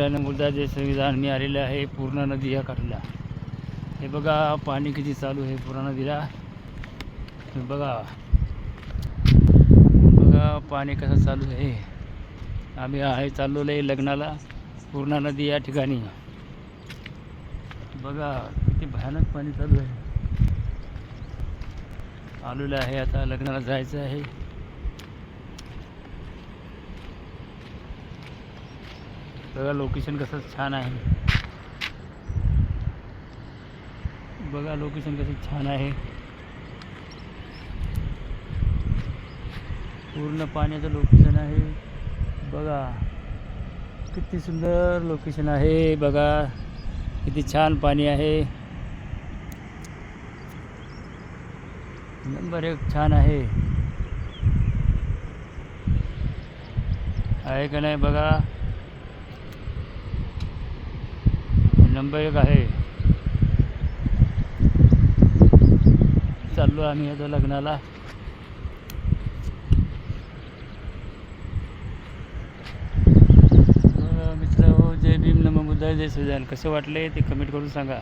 मित्रांनो मुद्दा जे संविधान मी आलेलं आहे पूर्ण नदी या काठला. हे बघा पाणी किती चालू आहे पूर्ण नदीला. बघा. बघा पाणी कसं चालू आहे. आम्ही आहे चाललेलं आहे लग्नाला पूर्णा नदी या ठिकाणी. बघा किती भयानक पाणी चालू आहे. आलेलं आहे आता लग्नाला जायचं आहे. बघा लोकेशन कसं छान आहे बघा लोकेशन कसं छान आहे पूर्ण पाण्याचं लोकेशन आहे बघा किती सुंदर लोकेशन आहे बघा किती छान पाणी आहे। नंबर एक छान आहे। आहे का नाही बघा नंबर एक आहे. चाललो आम्ही आता लग्नाला. मित्र हो जय भीम नम बुद्धाय जय सुजान कसं वाटले? ते कमेंट करून सांगा.